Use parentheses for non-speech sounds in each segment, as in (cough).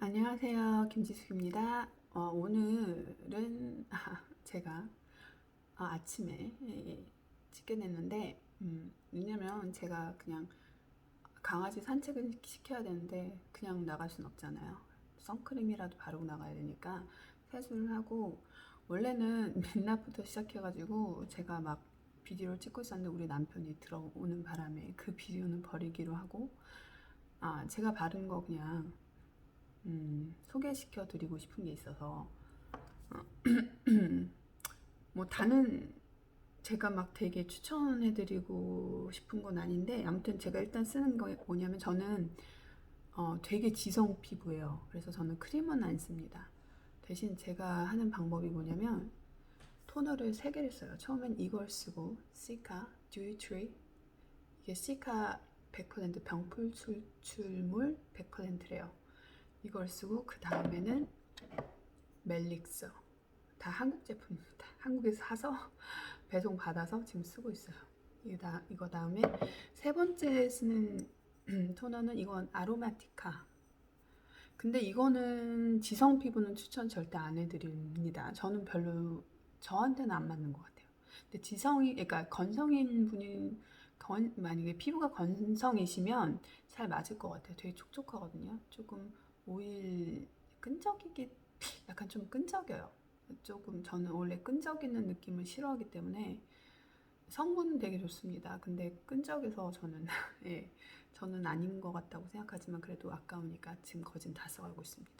안녕하세요. 김지숙입니다. 어, 오늘은 아, (laughs) 제가 아, 아침에 예, 찍게냈는데 음, 왜냐면 제가 그냥 강아지 산책을 시켜야 되는데 그냥 나갈 순 없잖아요. 선크림이라도 바르고 나가야 되니까 세수를 하고 원래는 (laughs) 민낯부터 시작해가지고 제가 막 비디오를 찍고 있었는데 우리 남편이 들어오는 바람에 그 비디오는 버리기로 하고 아 제가 바른 거 그냥 음, 소개시켜 드리고 싶은 게 있어서 (clears throat) 뭐 다는 제가 막 되게 추천해 드리고 싶은 건 아닌데 아무튼 제가 일단 쓰는 거 뭐냐면 저는 어, 되게 지성 피부예요. 그래서 저는 크림은 안 씁니다. 대신 제가 하는 방법이 뭐냐면 토너를 세 개를 써요. 처음엔 이걸 쓰고 시카 듀이 트리 이게 시카 100% 병풀 추출물 100%래요. 이걸 쓰고 그 다음에는 멜릭서 다 한국 제품입니다. 한국에서 사서 (laughs) 배송 받아서 지금 쓰고 있어요. 이거, 다음에 세 번째 쓰는 (clears throat) 토너는 이건 아로마티카. 근데 이거는 지성 피부는 추천 절대 안 해드립니다. 저는 별로 저한테는 안 맞는 것 같아요. 근데 지성이, 그러니까 건성인 분이 건, 만약에 피부가 건성이시면 잘 맞을 것 같아요. 되게 촉촉하거든요. 조금 오일 끈적이기 약간 좀 끈적여요. 조금 저는 원래 끈적이는 느낌을 싫어하기 때문에 성분은 되게 좋습니다. 근데 끈적여서 저는 (laughs) 예, 저는 아닌 것 같다고 생각하지만 그래도 아까우니까 지금 거진 다 써가고 있습니다.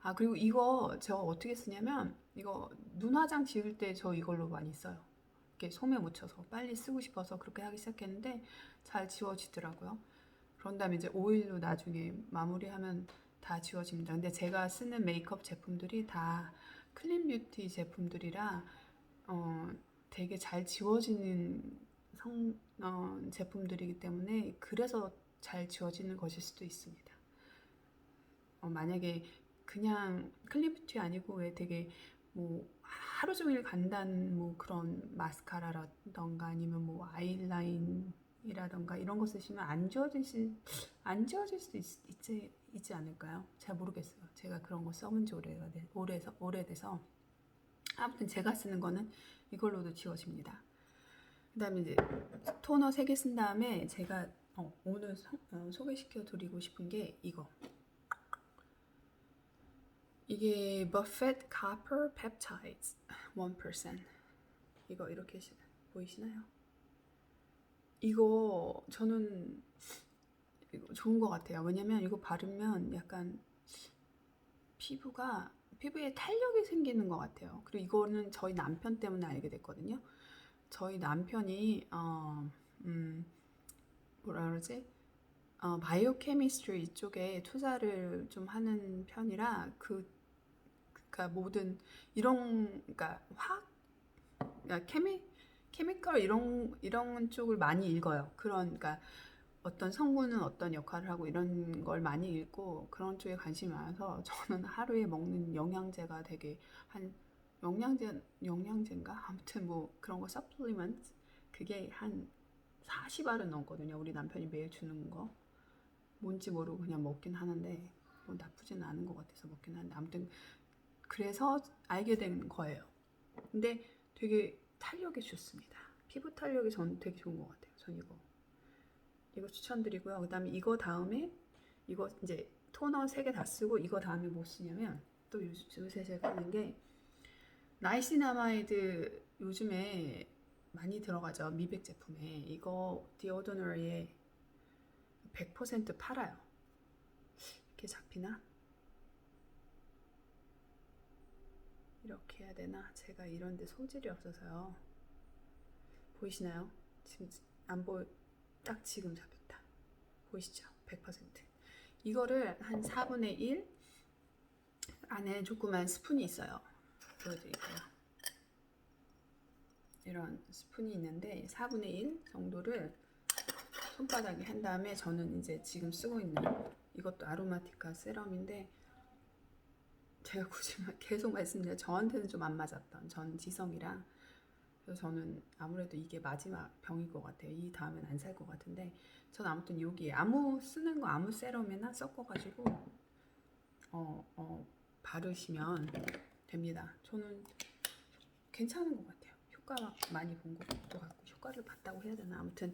아 그리고 이거 제가 어떻게 쓰냐면 이거 눈 화장 지울 때 저 이걸로 많이 써요. 이렇게 솜에 묻혀서 빨리 쓰고 싶어서 그렇게 하기 시작했는데 잘 지워지더라고요. 그런 다음에 이제 오일로 나중에 마무리하면 다 지워집니다. 근데 제가 쓰는 메이크업 제품들이 다 클린 뷰티 제품들이라 어, 되게 잘 지워지는 성, 어, 제품들이기 때문에 그래서 잘 지워지는 것일 수도 있습니다. 어, 만약에 그냥 클린 뷰티 아니고 왜 되게 뭐 하루 종일 간단 뭐 그런 마스카라라던가 아니면 뭐 아이라인 이라던가 이런 거 쓰시면 안 지워지실 안 지워질 수도 있, 있지, 있지 않을까요? 잘 모르겠어요. 제가 그런 거 써본 지 오래서 오래돼서 아무튼 제가 쓰는 거는 이걸로도 지워집니다. 그 다음에 이제 토너 3개 쓴 다음에 제가 어, 오늘 소, 어, 소개시켜 드리고 싶은 게 이거. 이게 Buffett Copper Peptides 1% 이거 이렇게 시- 보이시나요? 이거 저는 좋은 것 같아요. 왜냐면 이거 바르면 약간 피부가 피부에 탄력이 생기는 것 같아요. 그리고 이거는 저희 남편 때문에 알게 됐거든요. 저희 남편이 어, 음, 뭐라 그러지? 어, 바이오 케미스트리 이쪽에 투자를 좀 하는 편이라 그 그러니까 모든 이런 그러니까 화학 그러니까 케미 케미컬 이런 이런 쪽을 많이 읽어요. 그런 그러니까 어떤 성분은 어떤 역할을 하고 이런 걸 많이 읽고 그런 쪽에 관심이 많아서 (laughs) 저는 하루에 먹는 영양제가 되게 한 영양제 영양제인가 아무튼 뭐 그런 거 서플리먼트 그게 한 40알은 넘거든요. 우리 남편이 매일 주는 거 뭔지 모르고 그냥 먹긴 하는데 뭐 나쁘지는 않은 것 같아서 먹긴 하는데 아무튼 그래서 알게 된 거예요. 근데 되게 탄력이 좋습니다. 피부 탄력이 전 되게 좋은 것 같아요. 전 이거 이거 추천드리고요. 그 다음에 이거 다음에 이거 이제 토너 3개 다 쓰고 이거 다음에 뭐 쓰냐면 또 요- 요새 제가 하는 게 나이시나마이드 요즘에 많이 들어가죠. 미백 제품에 이거 디오더너리에 100% 팔아요. 이렇게 잡히나? 이렇게 해야 되나? 제가 이런데 소질이 없어서요. 보이시나요? 지금 안 보여. 딱 지금 잡혔다. 보이시죠? 100%. 이거를 한 4분의 1 안에 조그만 스푼이 있어요. 보여드릴게요. 이런 스푼이 있는데 4분의 1 정도를 손바닥에 한 다음에 저는 이제 지금 쓰고 있는 이것도 아로마티카 세럼인데 제가 (laughs) 굳이 막 계속 말씀드려 저한테는 좀 안 맞았던 전 지성이랑 그래서 저는 아무래도 이게 마지막 병일 것 같아요. 이 다음엔 안 살 것 같은데 전 아무튼 여기 아무 쓰는 거 아무 세럼이나 섞어가지고 바르시면 됩니다. 저는 괜찮은 것 같아요. 효과 많이 본 것도 같고 효과를 봤다고 해야 되나 아무튼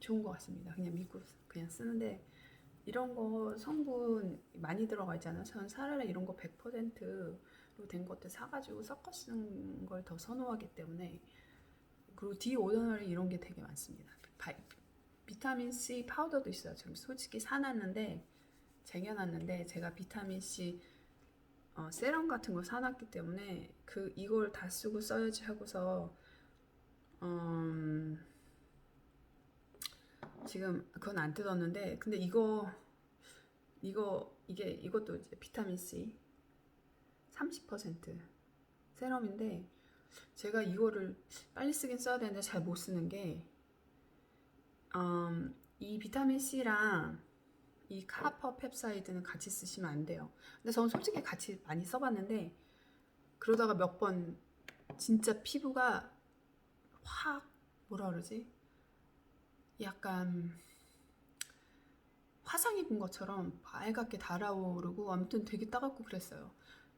좋은 것 같습니다. 그냥 믿고 그냥 쓰는데 이런 거 성분 많이 들어가 있잖아요. 저는 차라리 이런 거 100% 로된 것들 사가지고 섞어 쓰는 걸 더 선호하기 때문에 그리고 디오더널이 이런 게 되게 많습니다. 바, 비타민 C 파우더도 있어요. 지금 솔직히 사놨는데 쟁여놨는데 제가 비타민 C 어, 세럼 같은 거 사놨기 때문에 그 이걸 다 쓰고 써야지 하고서 음, 지금 그건 안 뜯었는데 근데 이거 이거 이게 이것도 이제 비타민 C 30% 세럼인데 제가 이거를 빨리 쓰긴 써야 되는데 잘 못 쓰는 게 음, 이 비타민 C랑 이 카퍼 펩사이드는 같이 쓰시면 안 돼요. 근데 저는 솔직히 같이 많이 써봤는데 그러다가 몇 번 진짜 피부가 확 뭐라 그러지? 약간 화상 입은 것처럼 빨갛게 달아오르고 아무튼 되게 따갑고 그랬어요.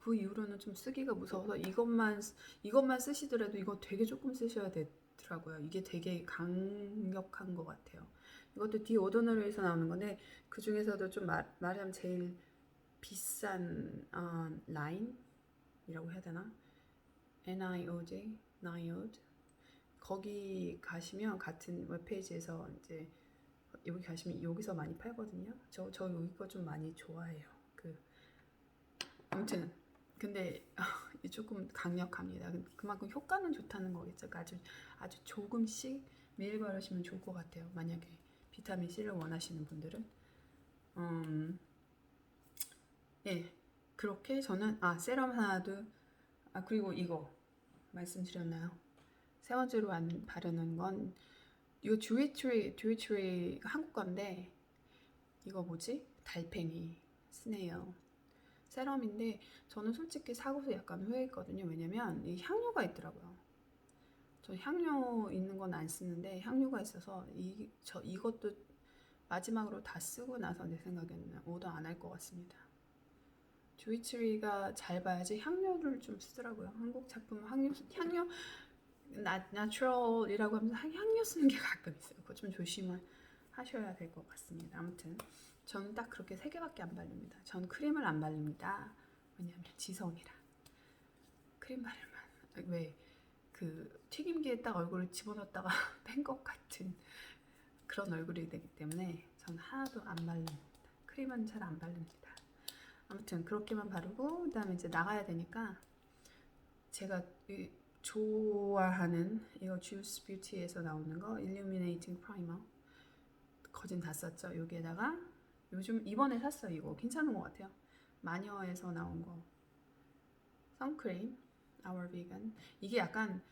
그 이후로는 좀 쓰기가 무서워서 이것만 이것만 쓰시더라도 이거 되게 조금 쓰셔야 되더라고요. 이게 되게 강력한 것 같아요. 이것도 디오더너리에서 나오는 건데 그 중에서도 좀 말, 말하자면 제일 비싼 어, 라인이라고 해야 되나? NIOJ, NIOD 거기 가시면 같은 웹페이지에서 이제 여기 가시면 여기서 많이 팔거든요. 저 저 여기 거 좀 많이 좋아해요. 그 아무튼 근데 (laughs) 조금 강력합니다. 그만큼 효과는 좋다는 거겠죠. 그러니까 아주 아주 조금씩 매일 바르시면 좋을 것 같아요. 만약에 비타민 C를 원하시는 분들은 음, 예 그렇게 저는 아 세럼 하나도 아 그리고 이거 말씀드렸나요? 세 번째로 안 바르는 건 이거 듀이트리 듀이트리 한국 건데 이거 뭐지 달팽이 스네일 세럼인데 저는 솔직히 사고서 약간 후회했거든요. 왜냐면 이 향료가 있더라고요. 저 향료 있는 건 안 쓰는데 향료가 있어서 이 저 이것도 마지막으로 다 쓰고 나서 내 생각에는 오더 안 할 것 같습니다. 주이츠리가 잘 봐야지 향료를 좀 쓰더라고요. 한국 작품 향료 향료 나 나추럴이라고 하면서 향- 향료 쓰는 게 가끔 있어요. 그거 좀 조심을 하셔야 될 것 같습니다. 아무튼 저는 딱 그렇게 세 개밖에 안 바릅니다. 전 크림을 안 바릅니다. 왜냐하면 지성이라 크림 바르면 왜 그 튀김기에 딱 얼굴을 집어넣었다가 (laughs) 뺀 것 같은 그런 얼굴이 되기 때문에 전 하나도 안 바릅니다. 크림은 잘 안 바릅니다. 아무튼 그렇게만 바르고 그다음에 이제 나가야 되니까 제가 이 좋아하는 이거 주스 뷰티에서 나오는 거 일루미네이팅 프라이머 거진 다 썼죠. 여기에다가 요즘 이번에 샀어요. 이거 괜찮은 것 같아요. 마녀에서 나온 거 선크림 Our Vegan 이게 약간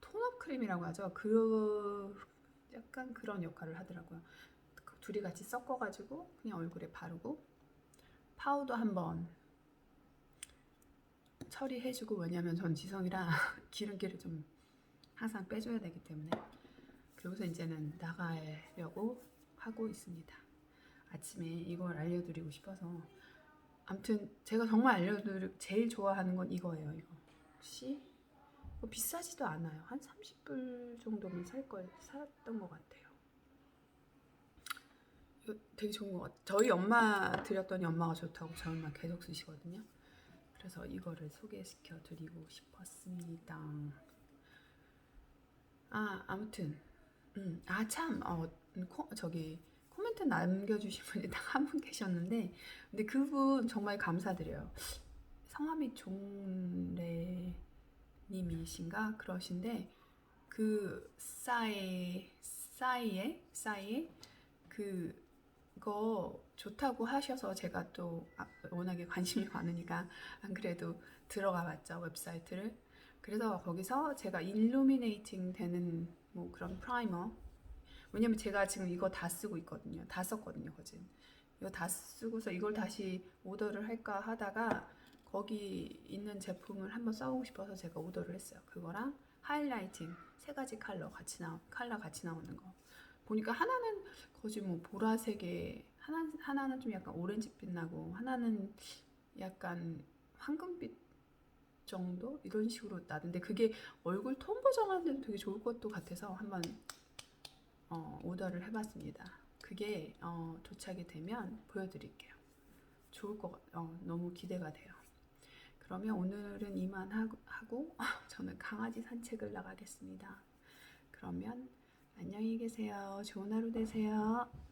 톤업 크림이라고 하죠. 그 약간 그런 역할을 하더라고요. 그 둘이 같이 섞어가지고 그냥 얼굴에 바르고 파우더 한번 처리해주고 왜냐면 전 지성이라 (laughs) 기름기를 좀 항상 빼줘야 되기 때문에 그러고서 이제는 나가려고 하고 있습니다. 아침에 이걸 알려드리고 싶어서 아무튼 제가 정말 알려드리 제일 좋아하는 건 이거예요. 이거 혹시 뭐 비싸지도 않아요. 한 30불 정도면 살걸 살았던 것 같아요. 이거 되게 좋은 것 같아요. 저희 엄마 드렸더니 엄마가 좋다고 저희 엄마 계속 쓰시거든요. 그래서 이거를 소개시켜 드리고 싶었습니다. 아 아무튼 음, 아참 어, 코, 저기 코멘트 남겨주신 분이 딱 한 분 계셨는데 근데 그분 정말 감사드려요. 성함이 종래 님이신가? 그러신데 그 싸이 싸이에? 싸이에? 그거 좋다고 하셔서 제가 또 아, 워낙에 관심이 많으니까 안 그래도 들어가 봤죠 웹사이트를. 그래서 거기서 제가 일루미네이팅 되는 뭐 그런 프라이머 왜냐면 제가 지금 이거 다 쓰고 있거든요. 다 썼거든요 거진. 이거 다 쓰고서 이걸 다시 오더를 할까 하다가 거기 있는 제품을 한번 써보고 싶어서 제가 오더를 했어요. 그거랑 하이라이팅 세 가지 컬러 같이 나 컬러 같이 나오는 거. 보니까 하나는 거의 뭐 보라색에 하나 하나는 좀 약간 오렌지빛 나고 하나는 약간 황금빛 정도? 이런 식으로 나는데 그게 얼굴 톤 보정하는데도 되게 좋을 것도 같아서 한번 어, 오더를 해봤습니다. 그게 어, 도착이 되면 보여드릴게요. 좋을 것 같, 어, 너무 기대가 돼요. 그러면 오늘은 이만 하고, (laughs) 저는 강아지 산책을 나가겠습니다. 그러면 안녕히 계세요. 좋은 하루 되세요.